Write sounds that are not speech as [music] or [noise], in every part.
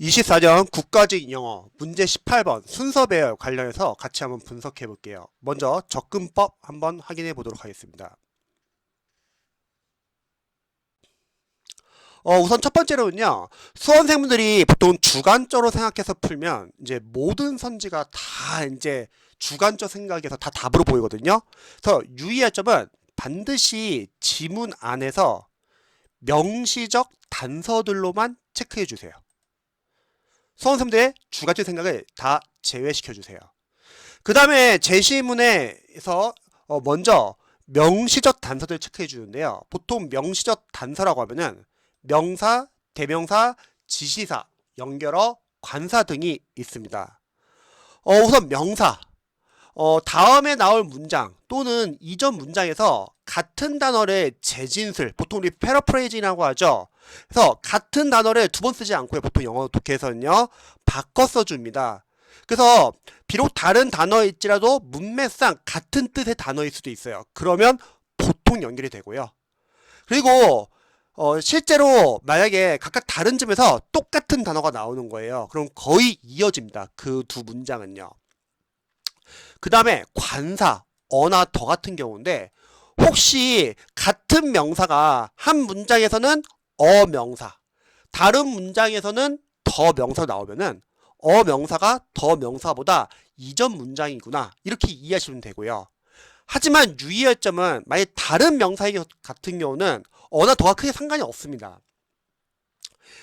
24년 국가직 영어 문제 18번 순서 배열 관련해서 같이 한번 분석해 볼게요. 먼저 접근법 한번 확인해 보도록 하겠습니다. 어, 우선 첫 번째로는요. 수험생분들이 보통 주관적으로 생각해서 풀면 이제 모든 선지가 다 이제 주관적 생각에서 다 답으로 보이거든요. 그래서 유의할 점은 반드시 지문 안에서 명시적 단서들로만 체크해 주세요. 수험생들의 주관적 생각을 다 제외시켜 주세요. 그 다음에 제시문에서 어, 먼저 명시적 단서들 체크해 주는데요. 보통 명시적 단서라고 하면은 명사, 대명사, 지시사, 연결어, 관사 등이 있습니다. 어, 우선 명사. 어, 다음에 나올 문장 또는 이전 문장에서 같은 단어를 재진술, 보통 우리 패러프레이징이라고 하죠. 그래서 같은 단어를 두 번 쓰지 않고요. 보통 영어 독해에서는요. 바꿔 써줍니다. 그래서 비록 다른 단어일지라도 문맥상 같은 뜻의 단어일 수도 있어요. 그러면 보통 연결이 되고요. 그리고 어, 실제로 만약에 각각 다른 점에서 똑같은 단어가 나오는 거예요. 그럼 거의 이어집니다. 그 두 문장은요. 그 다음에 관사, 어나 더 같은 경우인데 혹시 같은 명사가 한 문장에서는 어명사, 다른 문장에서는 더 명사 나오면은 어 명사가 더 명사보다 이전 문장이구나 이렇게 이해하시면 되고요. 하지만 유의할 점은 만약 다른 명사 같은 경우는 어나 더가 크게 상관이 없습니다.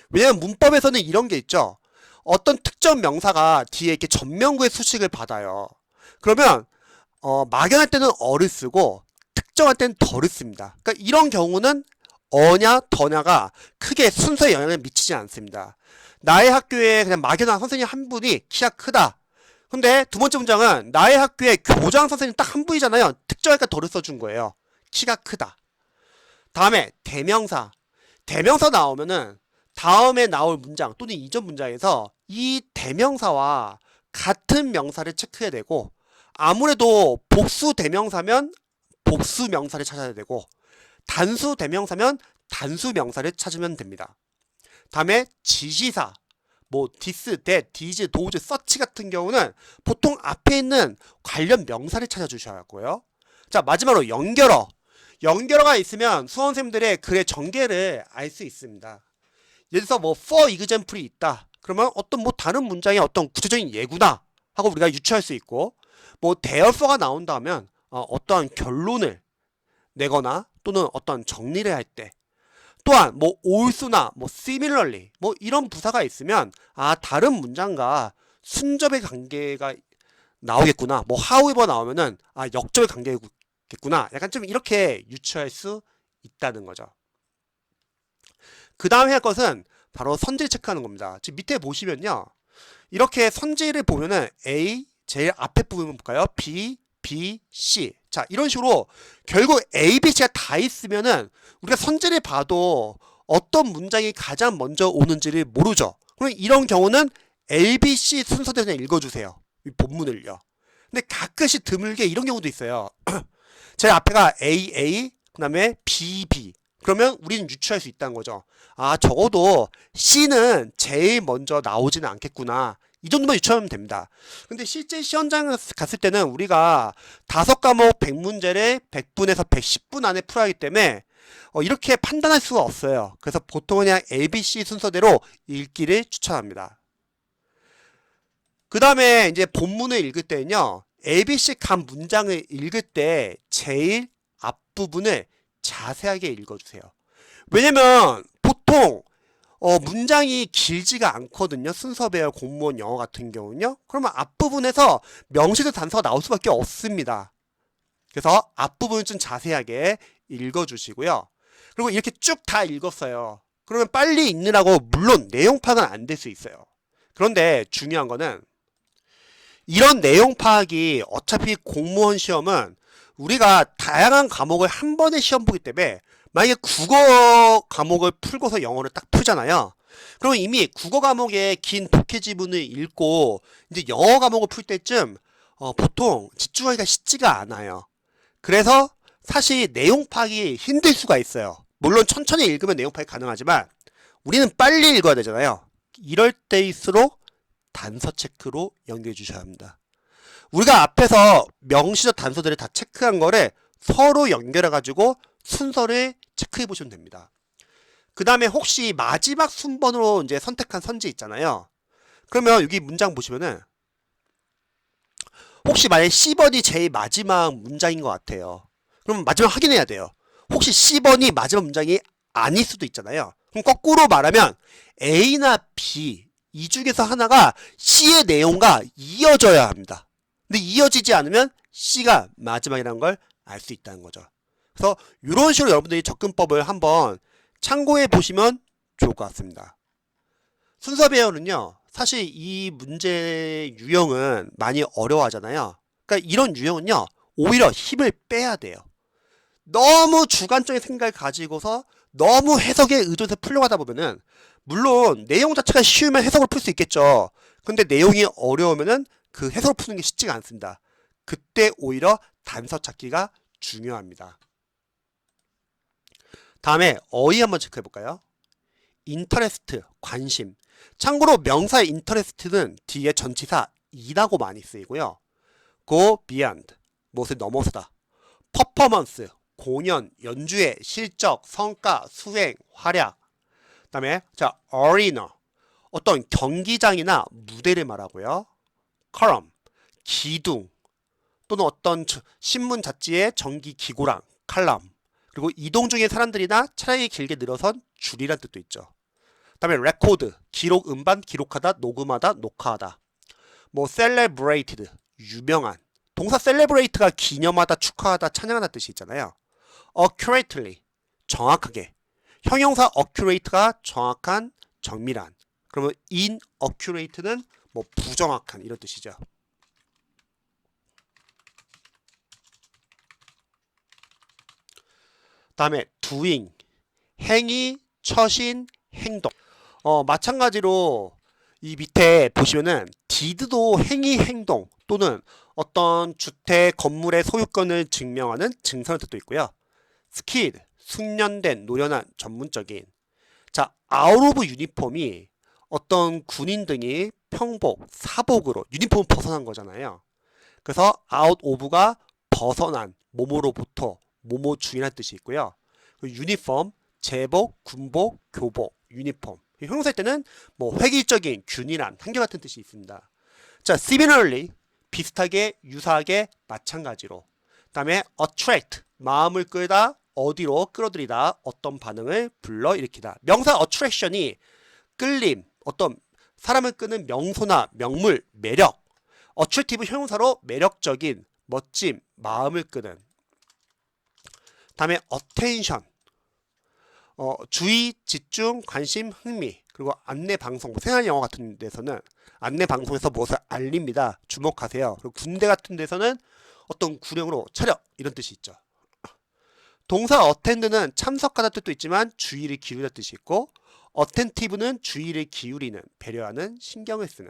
왜냐하면 문법에서는 이런 게 있죠. 어떤 특정 명사가 뒤에 이렇게 전명구의 수식을 받아요. 그러면 어, 막연할 때는 어를 쓰고 특정할 때는 덜을 씁니다. 그러니까 이런 경우는 어냐 더냐가 크게 순서에 영향을 미치지 않습니다. 나의 학교에 그냥 막연한 선생님 한 분이 키가 크다. 근데 두 번째 문장은 나의 학교에 교장 선생님 딱 한 분이잖아요. 특정할까 덜을 써준 거예요. 키가 크다. 다음에 대명사. 대명사 나오면은 다음에 나올 문장 또는 이전 문장에서 이 대명사와 같은 명사를 체크해야 되고 아무래도 복수 대명사면 복수 명사를 찾아야 되고 단수 대명사면 단수 명사를 찾으면 됩니다. 다음에 지시사 뭐 디스, 대, 디즈, 도즈, 서치 같은 경우는 보통 앞에 있는 관련 명사를 찾아주셔야 하고요. 자 마지막으로 연결어 연결어가 있으면 수험생들의 글의 전개를 알 수 있습니다. 예를 들어서 뭐 for example이 있다. 그러면 어떤 뭐 다른 문장의 어떤 구체적인 예구나 하고 우리가 유추할 수 있고 뭐 therefore 나온다면 어, 어떠한 결론을 내거나 또는 어떤 정리를 할 때 또한 뭐 also나 뭐 similarly 뭐 이런 부사가 있으면 아 다른 문장과 순접의 관계가 나오겠구나 뭐 however 나오면은 아 역접의 관계겠구나 약간 좀 이렇게 유추할 수 있다는 거죠. 그 다음 할 것은 바로 선질 체크하는 겁니다. 지금 밑에 보시면요. 이렇게 선질을 보면은 A 제일 앞에 부분 볼까요? B, B, C. 자, 이런 식으로 결국 A, B, C가 다 있으면은 우리가 선질을 봐도 어떤 문장이 가장 먼저 오는지를 모르죠. 그럼 이런 경우는 A, B, C 순서대로 그냥 읽어주세요. 이 본문을요. 근데 가끔씩 드물게 이런 경우도 있어요. [clears throat] 제 앞에가 A, A, 그 다음에 B, B. 그러면 우리는 유추할 수 있다는 거죠. 아, 적어도 C는 제일 먼저 나오지는 않겠구나. 이 정도만 유추하면 됩니다. 근데 실제 시험장 갔을 때는 우리가 다섯 과목 100문제를 100분에서 110분 안에 풀어야 하기 때문에 어, 이렇게 판단할 수가 없어요. 그래서 보통은 그냥 ABC 순서대로 읽기를 추천합니다. 그 다음에 이제 본문을 읽을 때는요. ABC 간 문장을 읽을 때 제일 앞부분을 자세하게 읽어주세요. 왜냐면 보통 어, 문장이 길지가 않거든요. 순서 배열 공무원 영어 같은 경우는요. 그러면 앞부분에서 명시적 단서가 나올 수밖에 없습니다. 그래서 앞부분을 좀 자세하게 읽어주시고요. 그리고 이렇게 쭉 다 읽었어요. 그러면 빨리 읽느라고 물론 내용 파악은 안 될 수 있어요. 그런데 중요한 거는 이런 내용 파악이 어차피 공무원 시험은 우리가 다양한 과목을 한 번에 시험 보기 때문에 만약에 국어 과목을 풀고서 영어를 딱 풀잖아요. 그럼 이미 국어 과목의 긴 독해 지문을 읽고 이제 영어 과목을 풀 때쯤 어, 보통 집중하기가 쉽지가 않아요. 그래서 사실 내용 파악이 힘들 수가 있어요. 물론 천천히 읽으면 내용 파악이 가능하지만 우리는 빨리 읽어야 되잖아요. 이럴 때일수록 단서 체크로 연결해 주셔야 합니다. 우리가 앞에서 명시적 단서들을 다 체크한 거를 서로 연결해 가지고 순서를 체크해 보시면 됩니다. 그 다음에 혹시 마지막 순번으로 이제 선택한 선지 있잖아요. 그러면 여기 문장 보시면은 혹시 만약 10번이 제일 마지막 문장인 것 같아요. 그럼 마지막 확인해야 돼요. 혹시 10번이 마지막 문장이 아닐 수도 있잖아요. 그럼 거꾸로 말하면 A나 B 이 중에서 하나가 C의 내용과 이어져야 합니다. 근데 이어지지 않으면 C가 마지막이라는 걸 알 수 있다는 거죠. 그래서 이런 식으로 여러분들이 접근법을 한번 참고해 보시면 좋을 것 같습니다. 순서 배열은요, 사실 이 문제 유형은 많이 어려워하잖아요. 그러니까 이런 유형은요, 오히려 힘을 빼야 돼요. 너무 주관적인 생각을 가지고서 너무 해석에 의존해서 풀려고 하다 보면은 물론 내용 자체가 쉬우면 해석을 풀 수 있겠죠. 근데 내용이 어려우면은 그 해석을 푸는 게 쉽지가 않습니다. 그때 오히려 단서 찾기가 중요합니다. 다음에 어휘 한번 체크해 볼까요? 인터레스트, 관심. 참고로 명사의 인터레스트는 뒤에 전치사 이라고 많이 쓰이고요. go beyond, 무엇을 넘어서다. 퍼포먼스, 공연, 연주의 실적, 성과, 수행, 활약. 그 다음에 자, arena. 어떤 경기장이나 무대를 말하고요. column, 기둥 또는 어떤 저- 신문 잡지의 정기 기고랑 칼럼 그리고 이동 중인 사람들이나 차량이 길게 늘어선 줄이란 뜻도 있죠. 그다음에 레코드, 기록, 음반, 기록하다, 녹음하다, 녹화하다. 뭐 celebrated, 유명한. 동사 celebrate가 기념하다, 축하하다, 찬양하다 뜻이 있잖아요. accurately, 정확하게. 형용사 accurate가 정확한, 정밀한. 그러면 inaccurate는 뭐 부정확한 이런 뜻이죠. 다음에 doing, 행위, 처신, 행동. 어, 마찬가지로 이 밑에 보시면은 did도 행위, 행동 또는 어떤 주택, 건물의 소유권을 증명하는 증서의 뜻도 있고요. skilled, 숙련된, 노련한, 전문적인. 자, out of uniform이 어떤 군인 등이 평복, 사복으로 유니폼을 벗어난 거잖아요. 그래서 out of가 벗어난, 몸으로부터, 모모 주인한 뜻이 있고요. 그리고 유니폼, 제복, 군복, 교복, 유니폼. 형용사일 때는 뭐 획일적인, 균일한, 한결같은 뜻이 있습니다. 자, similarly 비슷하게, 유사하게, 마찬가지로. 그 다음에 attract 마음을 끌다, 어디로 끌어들이다, 어떤 반응을 불러일으키다. 명사 attraction이 끌림, 어떤 사람을 끄는 명소나 명물, 매력. attractive 형용사로 매력적인, 멋짐, 마음을 끄는. 다음에 attention. 어, 주의, 집중, 관심, 흥미. 그리고 안내 방송, 뭐 생활 영화 같은 데서는 안내 방송에서 무엇을 알립니다. 주목하세요. 그리고 군대 같은 데서는 어떤 구령으로 차렷 이런 뜻이 있죠. 동사 attend는 참석하다 뜻도 있지만 주의를 기울이다 뜻이 있고 attentive는 주의를 기울이는, 배려하는, 신경을 쓰는.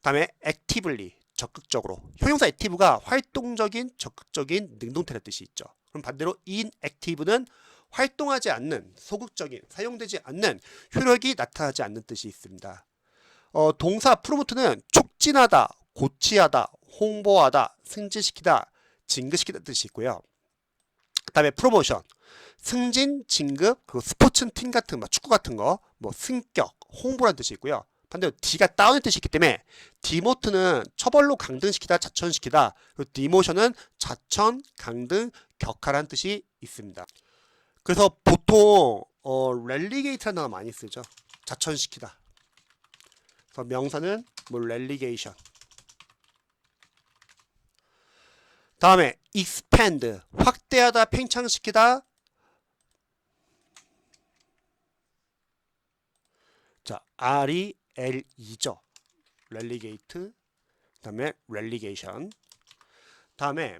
다음에 actively 적극적으로. 형용사 active가 활동적인, 적극적인, 능동태라는 뜻이 있죠. 그럼 반대로 inactive는 활동하지 않는, 소극적인, 사용되지 않는, 효력이 나타나지 않는 뜻이 있습니다. 어, 동사 프로모트는 촉진하다, 고치하다, 홍보하다, 승진시키다, 진급시키다 뜻이 있고요. 그 다음에 프로모션, 승진, 진급, 그리고 스포츠 팀 같은 거, 축구 같은 거, 뭐 승격, 홍보라는 뜻이 있고요. 반대로 D가 다운의 뜻이 있기 때문에 디모트는 처벌로 강등시키다, 자천시키다. 그리고 디모션은 자천, 강등, 격하라는 뜻이 있습니다. 그래서 보통 어, 랠리게이트라는 단어 많이 쓰죠. 자천시키다. 그래서 명사는 뭐 랠리게이션. 다음에 expand 확대하다, 팽창시키다. 자, R이 L2죠. 랠리게이트. 그 다음에 랠리게이션. 다음에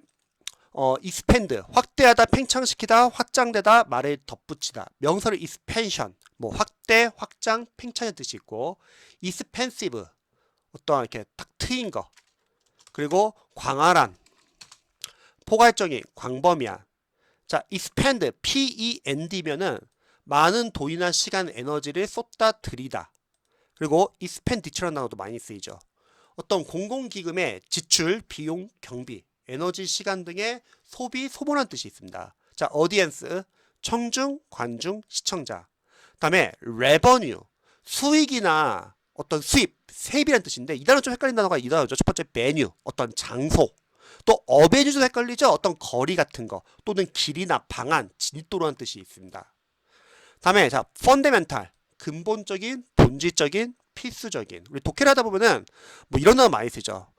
어, expand 확대하다, 팽창시키다, 확장되다, 말을 덧붙이다. 명사를 expansion 뭐 확대, 확장, 팽창의 뜻이 있고 expensive 어떠한 이렇게 탁 트인 거. 그리고 광활한 포괄적인, 광범위한. 자, expand, P-E-N-D면은 많은 돈이나 시간, 에너지를 쏟다 들이다. 그리고 익스펜디처라는 단어도 많이 쓰이죠. 어떤 공공기금의 지출, 비용, 경비, 에너지, 시간 등의 소비, 소모라는 뜻이 있습니다. 자, 어디엔스, 청중, 관중, 시청자. 다음에 revenue, 수익이나 어떤 수입, 세입이라는 뜻인데 이 단어 좀 헷갈린 단어가 이 단어죠. 첫 번째 메뉴, 어떤 장소. 또 어베뉴도 헷갈리죠. 어떤 거리 같은 거 또는 길이나 방안, 진도라는 뜻이 있습니다. 다음에 자, 펀데멘탈, 근본적인, 본질적인, 필수적인. 우리 독해를 하다 보면은 뭐 이런 단어 많이 쓰죠.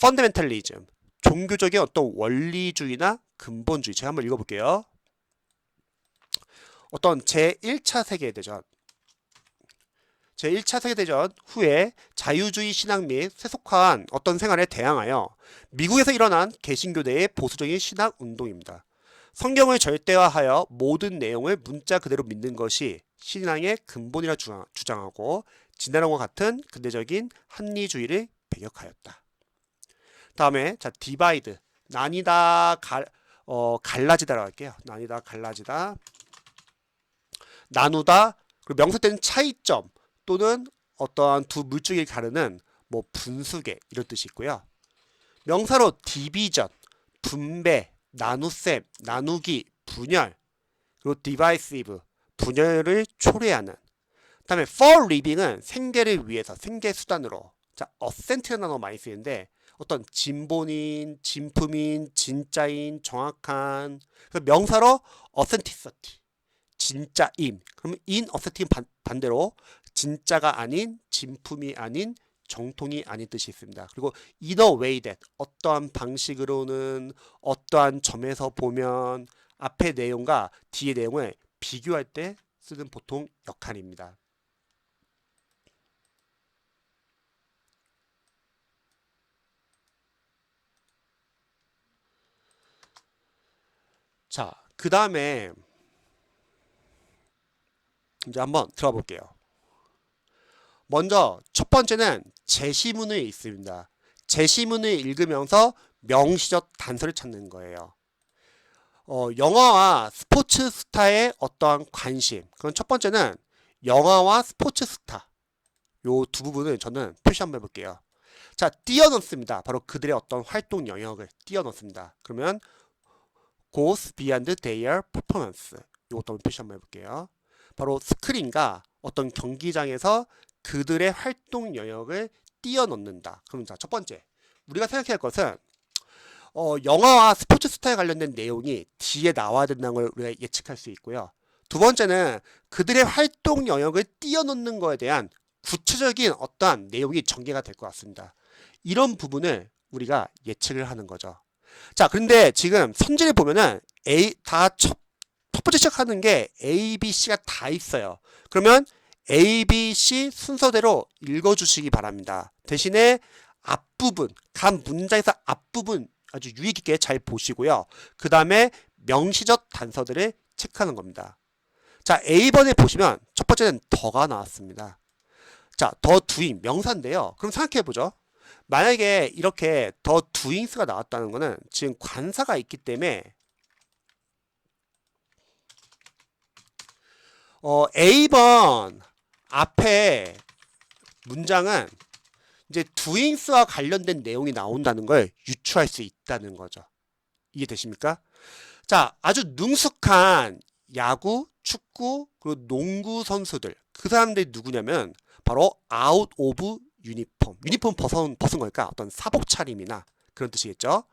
펀데멘탈리즘, 종교적인 어떤 원리주의나 근본주의. 제가 한번 읽어볼게요. 어떤 제1차 세계대전 제1차 세계대전 후에 자유주의 신앙 및 세속화한 어떤 생활에 대항하여 미국에서 일어난 개신교대의 보수적인 신학 운동입니다. 성경을 절대화하여 모든 내용을 문자 그대로 믿는 것이 신앙의 근본이라 주장하고 진화론과 같은 근대적인 합리주의를 배격하였다. 다음에 자 디바이드 나뉘다 갈 어, 갈라지다라고 할게요. 나뉘다 갈라지다 나누다 그리고 명사 때는 차이점 또는 어떠한 두 물줄기를 가르는 뭐 분수계 이런 뜻이 있고요. 명사로 디비전, 분배, 나눗셈, 나누기, 분열, 그리고 divisive, 분열을 초래하는. 다음에 for living은 생계를 위해서, 생계 수단으로. 자, authentic라는 단어 많이 쓰이는데 어떤 진본인, 진품인, 진짜인, 정확한. 그래서 명사로 authenticity, 진짜임. 그러면 inauthentic 반, 반대로 진짜가 아닌 진품이 아닌 정통이 아닌 뜻이 있습니다. 그리고 in a way that 어떠한 방식으로는 어떠한 점에서 보면 앞의 내용과 뒤의 내용을 비교할 때 쓰는 보통 역할입니다. 자, 그 다음에 이제 한번 들어가 볼게요. 먼저 첫 번째는 제시문에 있습니다. 제시문을 읽으면서 명시적 단서를 찾는 거예요. 어, 영화와 스포츠 스타의 어떠한 관심. 그럼 첫 번째는 영화와 스포츠 스타. 요 두 부분을 저는 표시 한번 해볼게요. 자, 띄어넣습니다. 바로 그들의 어떤 활동 영역을 띄어넣습니다. 그러면 goes beyond their performance. 이것도 한번 표시 한번 해볼게요. 바로 스크린과 어떤 경기장에서 그들의 활동 영역을 띄어넣는다. 그럼 자, 첫 번째. 우리가 생각해야 할 것은 어, 영화와 스포츠 스타에 관련된 내용이 뒤에 나와야 된다는 걸 우리가 예측할 수 있고요. 두 번째는 그들의 활동 영역을 띄어넣는 거에 대한 구체적인 어떠한 내용이 전개가 될 것 같습니다. 이런 부분을 우리가 예측을 하는 거죠. 자, 그런데 지금 선지를 보면은 A 다 첫, 첫 번째 시작하는 게 A, B, C가 다 있어요. 그러면 A, B, C 순서대로 읽어주시기 바랍니다. 대신에 앞부분, 간 문장에서 앞부분 아주 유의 깊게 잘 보시고요. 그 다음에 명시적 단서들을 체크하는 겁니다. 자, A번에 보시면 첫 번째는 더가 나왔습니다. 자, 더 두잉 명사인데요. 그럼 생각해 보죠. 만약에 이렇게 더 두잉스가 나왔다는 것은 지금 관사가 있기 때문에 어, A번 앞에 문장은 이제 두잉스와 관련된 내용이 나온다는 걸 유추할 수 있다는 거죠. 이해되십니까? 자, 아주 능숙한 야구, 축구, 그리고 농구 선수들. 그 사람들이 누구냐면 바로 아웃 오브 유니폼. 유니폼 벗은, 벗은 거니까 어떤 사복 차림이나 그런 뜻이겠죠.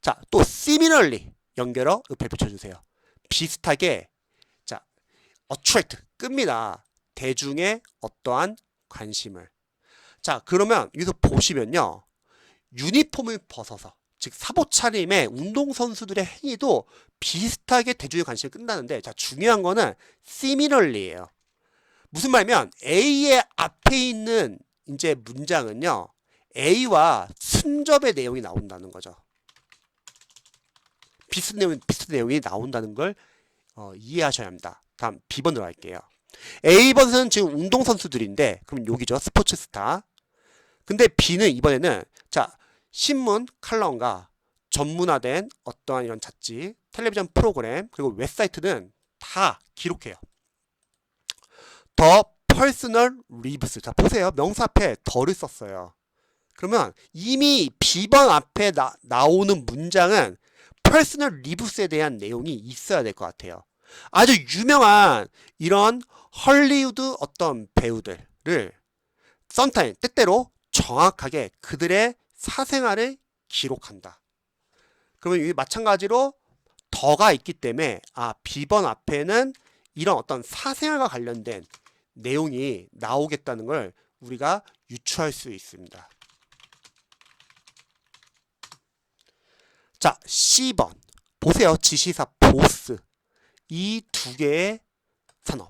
자, 또 similarly 연결어 옆에 붙여주세요. 비슷하게 자, attract 끕니다. 대중의 어떠한 관심을. 자, 그러면 여기서 보시면요. 유니폼을 벗어서 즉 사복 차림의 운동 선수들의 행위도 비슷하게 대중의 관심을 끈다는데 자, 중요한 거는 similarly예요. 무슨 말이면 A의 앞에 있는 이제 문장은요. A와 순접의 내용이 나온다는 거죠. 비슷한 내용, 비슷한 내용이 나온다는 걸 어, 이해하셔야 합니다. 다음 B번으로 할게요. A번은 지금 운동선수들인데 그럼 여기죠. 스포츠 스타. 근데 B는 이번에는 자 신문 칼럼과 전문화된 어떠한 이런 잡지, 텔레비전 프로그램 그리고 웹사이트는 다 기록해요. 더 personal lives. 자, 보세요. 명사 앞에 덜을 썼어요. 그러면 이미 B번 앞에 나, 나오는 문장은 personal lives에 대한 내용이 있어야 될 것 같아요. 아주 유명한 이런 헐리우드 어떤 배우들을 썬타임 때때로 정확하게 그들의 사생활을 기록한다. 그러면 이 마찬가지로 더가 있기 때문에 아 B번 앞에는 이런 어떤 사생활과 관련된 내용이 나오겠다는 걸 우리가 유추할 수 있습니다. 자, C번. 보세요. 지시사 보스. 이 두 개의 산업.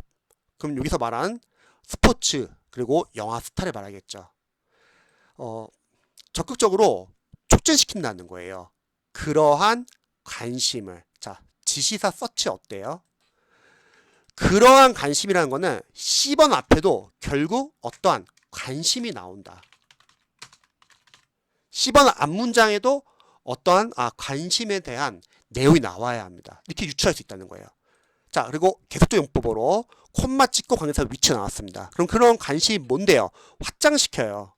그럼 여기서 말한 스포츠 그리고 영화 스타를 말하겠죠. 어, 적극적으로 촉진시킨다는 거예요. 그러한 관심을. 자, 지시사 서치 어때요? 그러한 관심이라는 거는 C번 앞에도 결국 어떠한 관심이 나온다. C번 앞문장에도 어떠한 아, 관심에 대한 내용이 나와야 합니다. 이렇게 유추할 수 있다는 거예요. 자, 그리고 계속적 용법으로 콤마 찍고 관계사 위치 나왔습니다. 그럼 그런 관심이 뭔데요? 확장시켜요.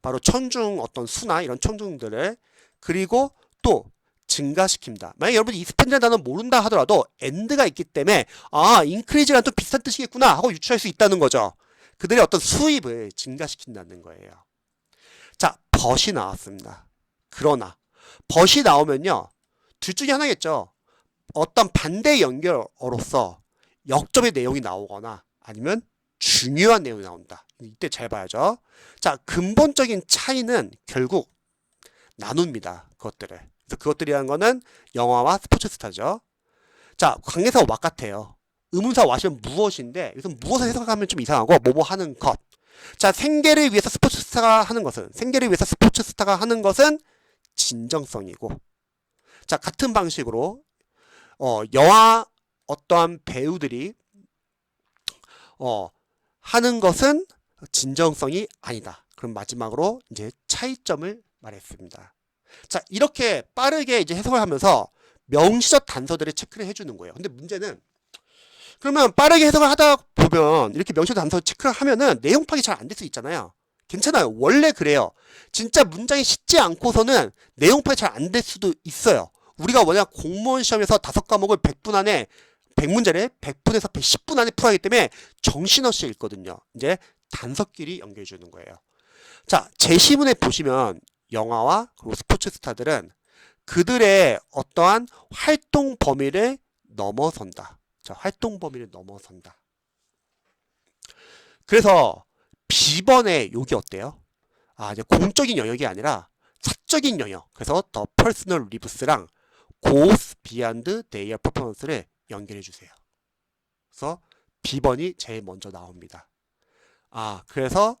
바로 천중 어떤 수나 이런 천중들을 그리고 또 증가시킵니다. 만약 여러분이 이스펜드라는 단어 모른다 하더라도 end가 있기 때문에 아, increase랑 또 비슷한 뜻이겠구나 하고 유추할 수 있다는 거죠. 그들의 어떤 수입을 증가시킨다는 거예요. 자, 벗이 나왔습니다. 그러나 벗이 나오면요. 둘 중에 하나겠죠. 어떤 반대 연결어로서 역접의 내용이 나오거나 아니면 중요한 내용이 나온다. 이때 잘 봐야죠. 자, 근본적인 차이는 결국 나눕니다. 그것들을. 그래서 그것들이라는 거는 영화와 스포츠 스타죠. 자, 관계사 와 같아요. 의문사 와시면 무엇인데, 여기서 무엇을 해석하면 좀 이상하고, 뭐뭐 하는 것. 자, 생계를 위해서 스포츠 스타가 하는 것은, 생계를 위해서 스포츠 스타가 하는 것은 진정성이고, 자, 같은 방식으로, 어, 영화 어떠한 배우들이, 어, 하는 것은 진정성이 아니다. 그럼 마지막으로 이제 차이점을 말했습니다. 자, 이렇게 빠르게 이제 해석을 하면서 명시적 단서들을 체크를 해주는 거예요. 근데 문제는 그러면 빠르게 해석을 하다 보면 이렇게 명시적 단서 체크를 하면은 내용 파악이 잘 안 될 수 있잖아요. 괜찮아요. 원래 그래요. 진짜 문장이 쉽지 않고서는 내용 파악이 잘 안 될 수도 있어요. 우리가 워낙 공무원 시험에서 다섯 과목을 100분 안에 100문제를 100분에서 110분 안에 풀어야 하기 때문에 정신없이 읽거든요. 이제 단서끼리 연결해 주는 거예요. 자, 제시문에 보시면 영화와 그리고 스포츠 스타들은 그들의 어떠한 활동 범위를 넘어선다. 자, 활동 범위를 넘어선다. 그래서 B번의 욕이 어때요? 아, 이제 공적인 영역이 아니라 사적인 영역. 그래서 더 퍼스널 리브스랑 goes beyond their performance를 연결해 주세요. 그래서 B번이 제일 먼저 나옵니다. 아, 그래서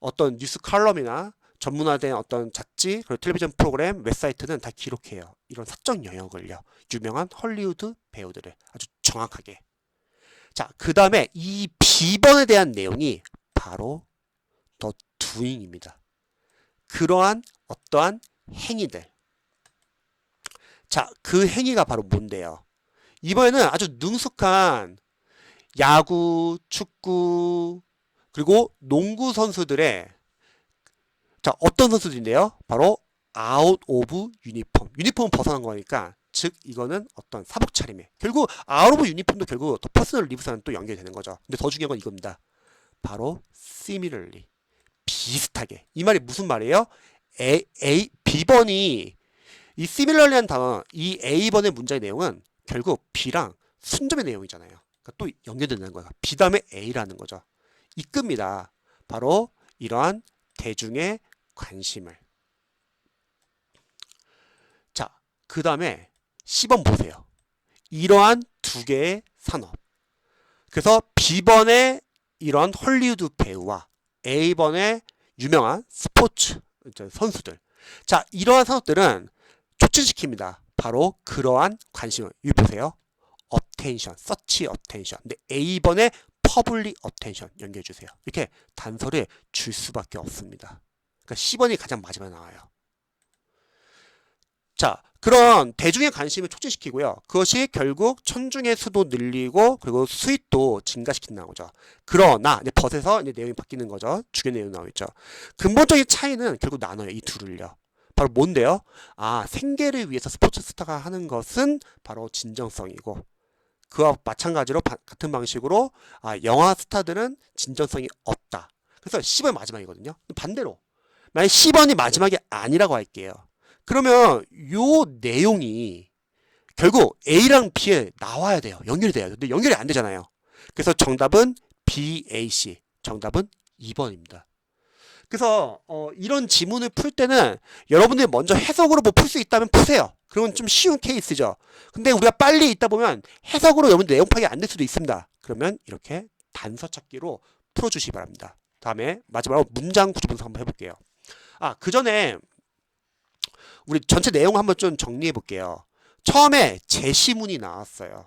어떤 뉴스 칼럼이나 전문화된 어떤 잡지, 그리고 텔레비전 프로그램, 웹사이트는 다 기록해요. 이런 사적 영역을요. 유명한 헐리우드 배우들을 아주 정확하게. 자, 그 다음에 이 B번에 대한 내용이 바로 더 doing입니다. 그러한 어떠한 행위들. 자, 그 행위가 바로 뭔데요? 이번에는 아주 능숙한 야구, 축구, 그리고 농구 선수들의 자, 어떤 선수들인데요? 바로 아웃 오브 유니폼. 유니폼은 벗어난 거니까 즉 이거는 어떤 사복 차림에 결국 아웃 오브 유니폼도 결국 더 퍼스널 리브스랑 또 연결이 되는 거죠. 근데 더 중요한 건 이겁니다. 바로 similarly 비슷하게. 이 말이 무슨 말이에요? A, A, B번이 이 similarly한 단어, 이 A번의 문장의 내용은 결국 B랑 순접의 내용이잖아요. 그러니까 또 연결된다는 거야. B 다음에 A라는 거죠. 이끕니다. 바로 이러한 대중의 관심을. 자, 그 다음에 10번 보세요. 이러한 두 개의 산업. 그래서 B번의 이런 헐리우드 배우와 A번의 유명한 스포츠 선수들. 자, 이러한 산업들은 촉진시킵니다. 바로 그러한 관심을. 여기 보세요. attention, A번의 public attention 연결해 주세요. 이렇게 단서를 줄 수밖에 없습니다. 그러니까 10번이 가장 마지막에 나와요. 자, 그런 대중의 관심을 촉진시키고요. 그것이 결국 천중의 수도 늘리고 그리고 수익도 증가시킨다는 거죠. 그러나 이제 벗에서 이제 내용이 바뀌는 거죠. 주요 내용 나오겠죠. 근본적인 차이는 결국 나눠요. 이 둘을요. 바로 뭔데요? 아, 생계를 위해서 스포츠 스타가 하는 것은 바로 진정성이고 그와 마찬가지로 바- 같은 방식으로 아, 영화 스타들은 진정성이 없다. 그래서 10번 마지막이거든요. 반대로 만약 10번이 마지막이 아니라고 할게요. 그러면 요 내용이 결국 A랑 B에 나와야 돼요. 연결이 돼요. 근데 연결이 안 되잖아요. 그래서 정답은 BAC. 정답은 2번입니다. 그래서 어, 이런 지문을 풀 때는 여러분들이 먼저 해석으로 뭐 풀 수 있다면 푸세요. 그건 좀 쉬운 케이스죠. 근데 우리가 빨리 있다 보면 해석으로 여러분들 내용 파악이 안 될 수도 있습니다. 그러면 이렇게 단서 찾기로 풀어주시기 바랍니다. 다음에 마지막으로 문장 구조 분석 한번 해볼게요. 아, 그 전에 우리 전체 내용 한번 좀 정리해 볼게요. 처음에 제시문이 나왔어요.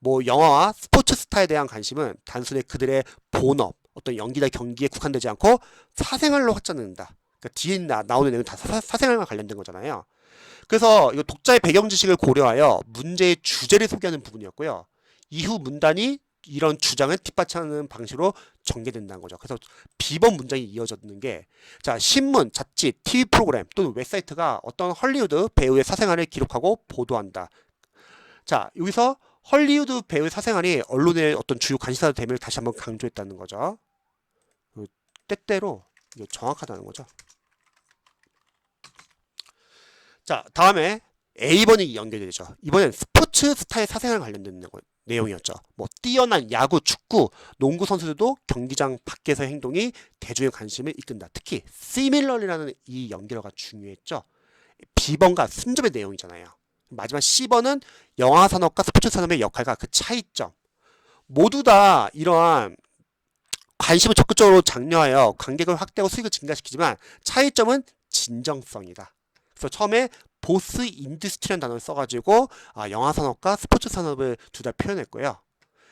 뭐 영화와 스포츠 스타에 대한 관심은 단순히 그들의 본업, 어떤 연기나 경기에 국한되지 않고 사생활로 확장된다. 그러니까 뒤에 나, 나오는 내용은 다 사, 사생활과 관련된 거잖아요. 그래서 이거 독자의 배경 지식을 고려하여 문제의 주제를 소개하는 부분이었고요. 이후 문단이 이런 주장을 뒷받침하는 방식으로 전개된다는 거죠. 그래서 비번 문장이 이어졌는 게, 자, 신문, 잡지, TV 프로그램 또는 웹사이트가 어떤 헐리우드 배우의 사생활을 기록하고 보도한다. 자, 여기서 헐리우드 배우의 사생활이 언론의 어떤 주요 관심사 됨을 다시 한번 강조했다는 거죠. 그 때때로 정확하다는 거죠. 자, 다음에 A번이 연결되죠. 이번엔 스포츠 스타의 사생활 관련된 거- 내용이었죠. 뭐 뛰어난 야구, 축구, 농구 선수들도 경기장 밖에서의 행동이 대중의 관심을 이끈다. 특히 similar이라는 이 연결어가 중요했죠. B번과 순접의 내용이잖아요. 마지막 C번은 영화 산업과 스포츠 산업의 역할과 그 차이점. 모두 다 이러한 관심을 적극적으로 장려하여 관객을 확대하고 수익을 증가시키지만 차이점은 진정성이다. 그래서 처음에 보스 인더스트리라는 단어를 써가지고 아, 영화 산업과 스포츠 산업을 둘 다 표현했고요.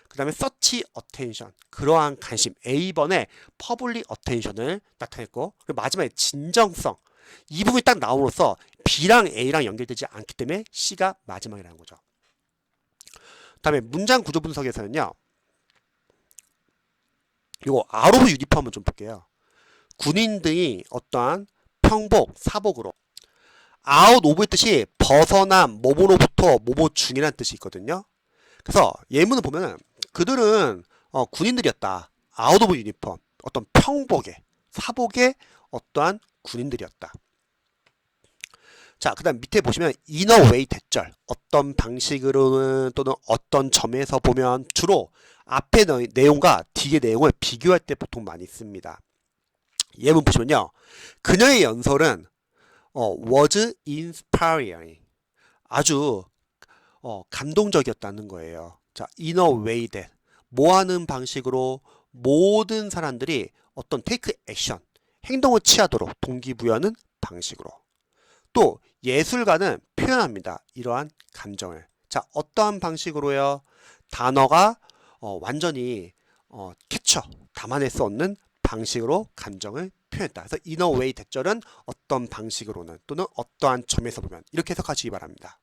그 다음에 서치 어텐션 그러한 관심 A번에 퍼블릭 어텐션을 나타냈고 그리고 마지막에 진정성 이 부분이 딱 나옴으로써 B랑 A랑 연결되지 않기 때문에 C가 마지막이라는 거죠. 다음에 문장 구조 분석에서는요. 이거 아로브 유니폼 한번 좀 볼게요. 군인들이 어떠한 평복, 사복으로 아웃 오브의 뜻이 벗어남, 뭐뭐로부터 뭐뭐 중이라는 뜻이 있거든요. 그래서 예문을 보면은 그들은 어, 군인들이었다. 아웃 오브 유니폼. 어떤 평복의, 사복의 어떠한 군인들이었다. 자, 그 다음 밑에 보시면 way 대절. 어떤 방식으로는 또는 어떤 점에서 보면 주로 내- 내용과 뒤의 내용을 비교할 때 보통 많이 씁니다. 예문 보시면요. 그녀의 연설은 어, was inspiring. 아주 어, 감동적이었다는 거예요. 자, in a way that 뭐 하는 방식으로 모든 사람들이 어떤 take action, 행동을 취하도록 동기부여하는 방식으로. 또 예술가는 표현합니다. 이러한 감정을. 자, 어떠한 방식으로요? 단어가 어, 완전히 어, 캡처, 담아낼 수 없는 방식으로 감정을 표현했다. 그래서 inner way 대절은 어떤 방식으로는 또는 어떠한 점에서 보면 이렇게 해석하시기 바랍니다.